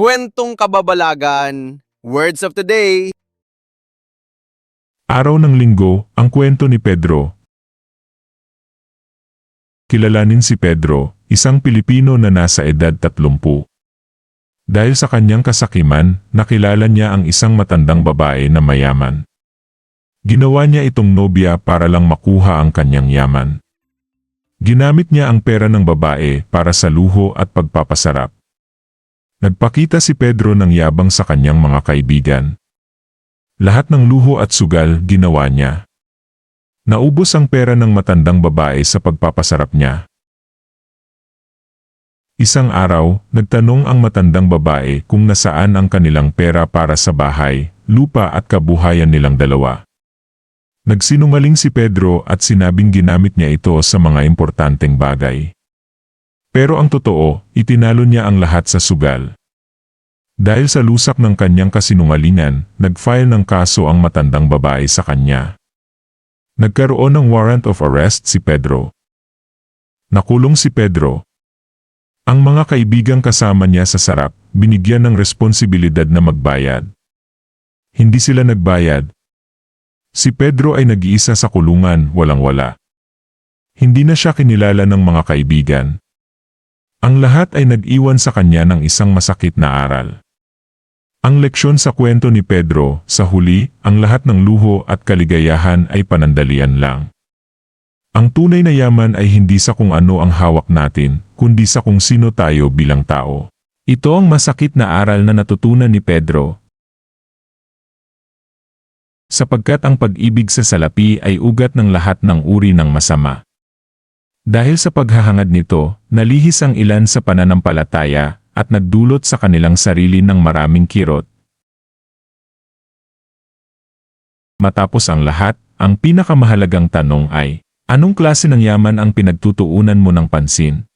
Kwentong kababalagan, words of the day. Araw ng linggo, ang kwento ni Pedro. Kilalanin si Pedro, isang Pilipino na nasa edad 30. Dahil sa kanyang kasakiman, nakilala niya ang isang matandang babae na mayaman. Ginawa niya itong nobya para lang makuha ang kanyang yaman. Ginamit niya ang pera ng babae para sa luho at pagpapasarap. Nagpakita si Pedro ng yabang sa kanyang mga kaibigan. Lahat ng luho at sugal ginawa niya. Naubos ang pera ng matandang babae sa pagpapasarap niya. Isang araw, nagtanong ang matandang babae kung nasaan ang kanilang pera para sa bahay, lupa at kabuhayan nilang dalawa. Nagsinungaling si Pedro at sinabing ginamit niya ito sa mga importanteng bagay. Pero ang totoo, itinalo niya ang lahat sa sugal. Dahil sa lusak ng kanyang kasinungalingan, nag-file ng kaso ang matandang babae sa kanya. Nagkaroon ng warrant of arrest si Pedro. Nakulong si Pedro. Ang mga kaibigang kasama niya sa sarap, binigyan ng responsibilidad na magbayad. Hindi sila nagbayad. Si Pedro ay nag-iisa sa kulungan, walang-wala. Hindi na siya kinilala ng mga kaibigan. Ang lahat ay nag-iwan sa kanya ng isang masakit na aral. Ang leksyon sa kwento ni Pedro, sa huli, ang lahat ng luho at kaligayahan ay panandalian lang. Ang tunay na yaman ay hindi sa kung ano ang hawak natin, kundi sa kung sino tayo bilang tao. Ito ang masakit na aral na natutunan ni Pedro. Sapagkat ang pag-ibig sa salapi ay ugat ng lahat ng uri ng masama. Dahil sa paghahangad nito, nalihis ang ilan sa pananampalataya at nagdulot sa kanilang sarili ng maraming kirot. Matapos ang lahat, ang pinakamahalagang tanong ay, anong klase ng yaman ang pinagtutuunan mo ng pansin?